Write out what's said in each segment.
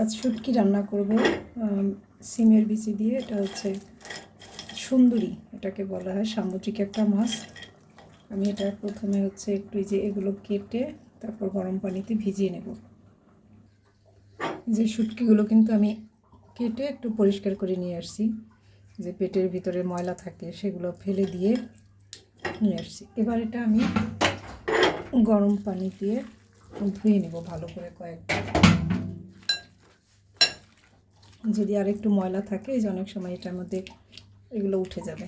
আজ শুটকি রান্না করব সিমের বিচি দিয়ে। এটা হচ্ছে সুন্দরী, এটাকে বলা হয়, সামুদ্রিক একটা মাছ। আমি এটা প্রথমে হচ্ছে একটু যে এগুলো কেটে তারপর গরম পানিতে ভিজিয়ে নেব। যে শুটকিগুলো কিন্তু আমি কেটে একটু পরিষ্কার করে নিয়ে আসছি, যে পেটের ভিতরে ময়লা থাকে সেগুলো ফেলে দিয়ে নিয়ে আসছি। এবার এটা আমি গরম পানি দিয়ে ধুয়ে নেব ভালো করে কয়েকবার। যদি আর একটু ময়লা থাকে, এই যে অনেক সময় এটার মধ্যে এগুলো উঠে যাবে।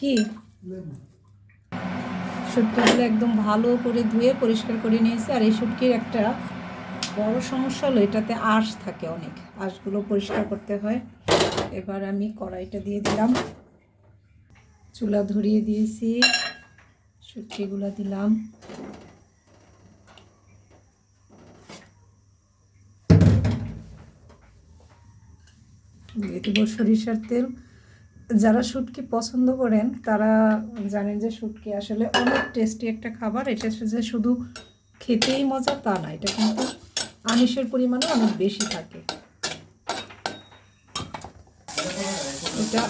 কি? শুটকিগুলো একদম ভালো করে ধুয়ে, পরিষ্কার করে নিয়েছি। আর এই শুটকির একটা বড় সমস্যা হলো, এটাতে আঁশ থাকে অনেক। আঁশগুলো পরিষ্কার করতে হয়। এবার আমি কড়াইটা দিয়ে দিলাম। চুলা ধরিয়ে দিয়েছি, শুটকিগুলো দিলাম। দিয়ে দেবো সরিষার তেল। যারা শুটকি পছন্দ করেন, তারা জানেন যে শুটকি আসলে অনেক টেস্টি একটা খাবার। এটা যে শুধু খেতেই মজা তা না, এটা কিন্তু আমিষের পরিমাণও অনেক বেশি থাকে। এটা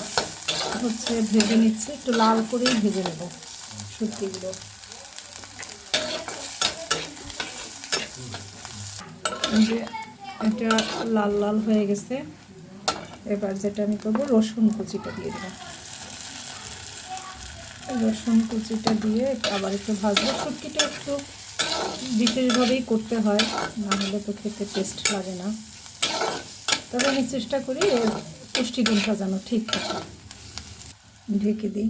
হচ্ছে ভেজে নিচ্ছি। একটু লাল করেই ভেজে নেব যে এটা লাল লাল হয়ে গেছে। এবার যেটা আমি করব, রসুন কুচিটা দিয়ে দেবো। রসুন কুচিটা দিয়ে আবার একটু ভাজবো। শুটকিটা একটু বিশেষভাবেই করতে হয়, না হলে তো খেতে টেস্ট লাগে না। তবে আমি চেষ্টা করি পুষ্টিগুণ সাজানো ঠিক থাকে। ঢেকে দিই।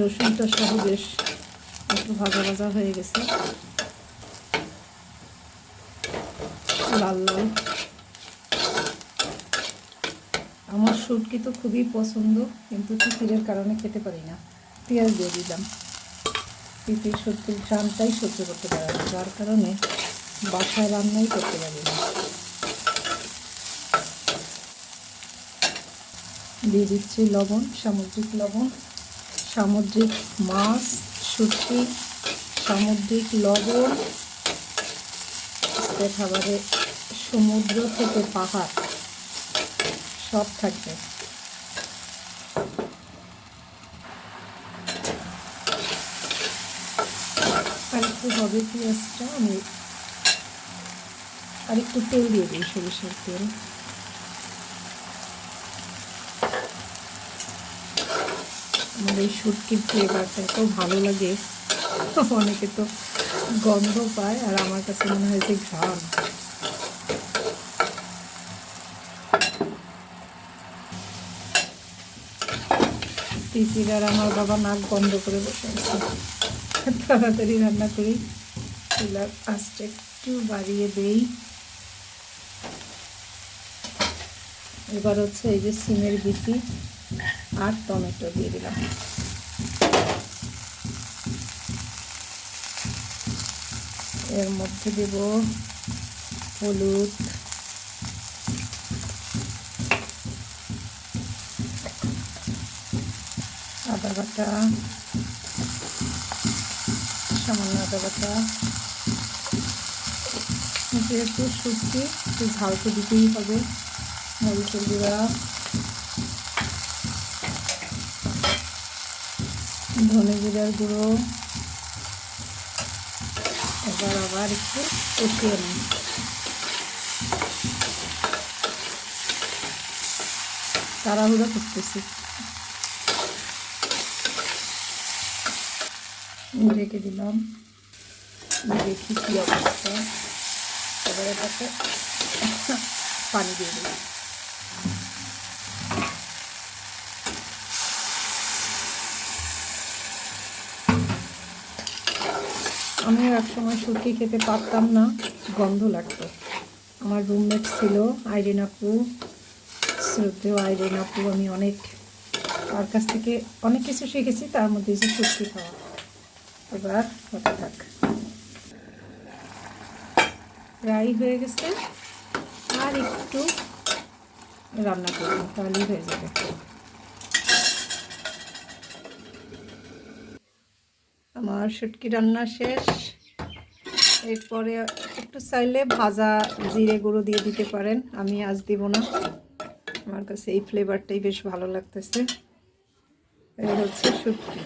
রসুনটা সহ বেশ একটু ভাজা ভাজা হয়ে গেছে। লাল লাল। আমার শুটকি তো খুবই পছন্দ, কিন্তু তিতিরের কারণে খেতে পারি না। পেঁয়াজ দিয়ে দিলাম। তিতির শুটকির ঘ্রাণটাই সহ্য করতে পারে যার কারণে বাসায় রান্নাই করতে পারি না। দিয়ে দিচ্ছি লবণ, সামুদ্রিক লবণ, সামুদ্রিক মাছ, শুটকি, সামুদ্রিক লবণ খাবারে সমুদ্র থেকে পাহাড়, সব থাকবে। আরেকটু হবে পেঁয়াজটা, আমি আরেকটু তেল দিয়ে দিই সরিষার তেল। আমার এই শুটকির ফ্লেভারটা এত ভালো লাগে, অনেকে তো গন্ধ পায় আর আমার কাছে মনে হয় যে ঘ্রাণ। তিতির আর আমার বাবা নাক বন্ধ করে বসে আছে। তাড়াতাড়ি রান্না করি। চুলার আঁচটা একটু বাড়িয়ে দেই। এবার হচ্ছে এই যে সিমের বিচি। আর টমেটো দিয়ে দিলাম। এর মধ্যে দেব হলুদ। আদা বাটা। সামান্য আদা বাটা। যেহেতু শুটকি একটু ঝাল তো দিতেই হবে। মরিচের গুঁড়া। ধনে জিরার গুঁড়ো। এবার আবার একটু কষিয়ে নিই। তাড়াহুড়ো করতেছি। রেখে দিলাম। দেখি কী অবস্থা। এবার এটাকে পানি দিয়ে দিই আমি এক সময় শুটকি খেতে পারতাম না, গন্ধ লাগতো। আমার রুমমেট ছিল আইরিন আপু, শ্রদ্ধেয় আইরিন আপু, আমি অনেক, তার কাছ থেকে অনেক কিছু শিখেছি, তার মধ্যে যে শুটকি খাওয়া। এবার হতে থাক। প্রায় হয়ে গেছে, আর একটু একটু রান্না করব, তাহলেই হয়ে যাবে। আমার শুটকি রান্না শেষ। এরপরে একটু চাইলে ভাজা জিরে গুঁড়ো দিয়ে দিতে পারেন, আমি আজ দিব না। আমার কাছে এই ফ্লেভারটাই বেশ ভালো লাগতেছে। এই হচ্ছে শুটকি।